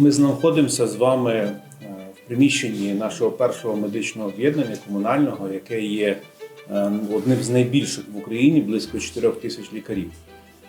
Ми знаходимося з вами е, в приміщенні нашого першого медичного об'єднання комунального, яке є е, одним з найбільших в Україні, близько 4 тисяч лікарів.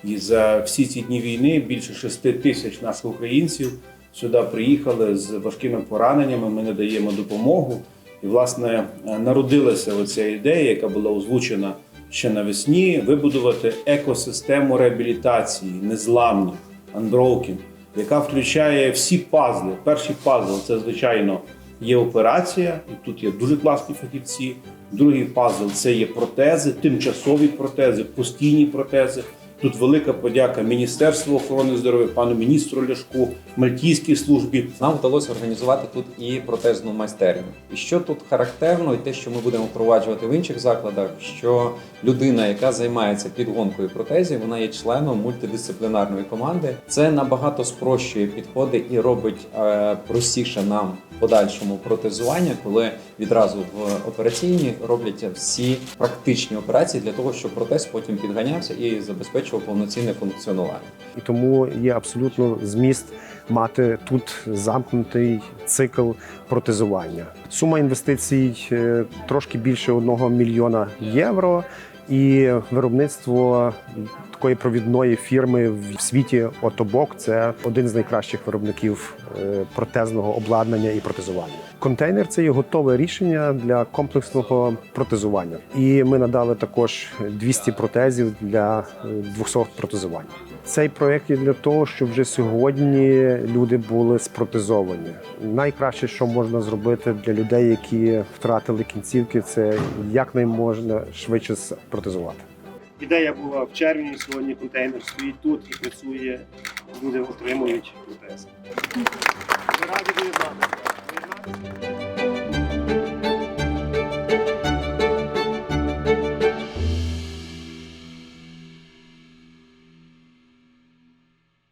І за всі ці дні війни більше 6 тисяч наших українців сюди приїхали з важкими пораненнями. Ми надаємо допомогу. І, власне, е, народилася оця ідея, яка була озвучена ще навесні, вибудувати екосистему реабілітації незламних unbroken, яка включає всі пазли. Перший пазл це, звичайно, є операція, і тут є дуже класні фахівці. Другий пазл це є протези, тимчасові протези, постійні протези. Тут велика подяка Міністерству охорони здоров'я, пану міністру Ляшку, Мальтійській службі. Нам вдалося організувати тут і протезну майстерню. І що тут характерно, і те, що ми будемо впроваджувати в інших закладах, що людина, яка займається підгонкою протезів, вона є членом мультидисциплінарної команди. Це набагато спрощує підходи і робить е, простіше нам подальшому протезування, коли відразу в операційні роблять всі практичні операції для того, щоб протез потім підганявся і забезпечував повноцінне функціонування. І тому є абсолютно зміст мати тут замкнутий цикл протезування. Сума інвестицій е, трошки більше 1 мільйона євро, і виробництво такої провідної фірми в світі Отобок це один з найкращих виробників е, протезного обладнання і протезування. Контейнер це є готове рішення для комплексного протезування. І ми надали також 200 протезів для е, 200 протезувань. Цей проект є для того, щоб вже сьогодні люди були спротезовані. Найкраще, що можна зробити для людей, які втратили кінцівки, це якнайможна швидше спротезувати. Ідея була в червні, сьогодні контейнер стоїть тут і працює, люди отримують протези. Ми раді. Доєднатися.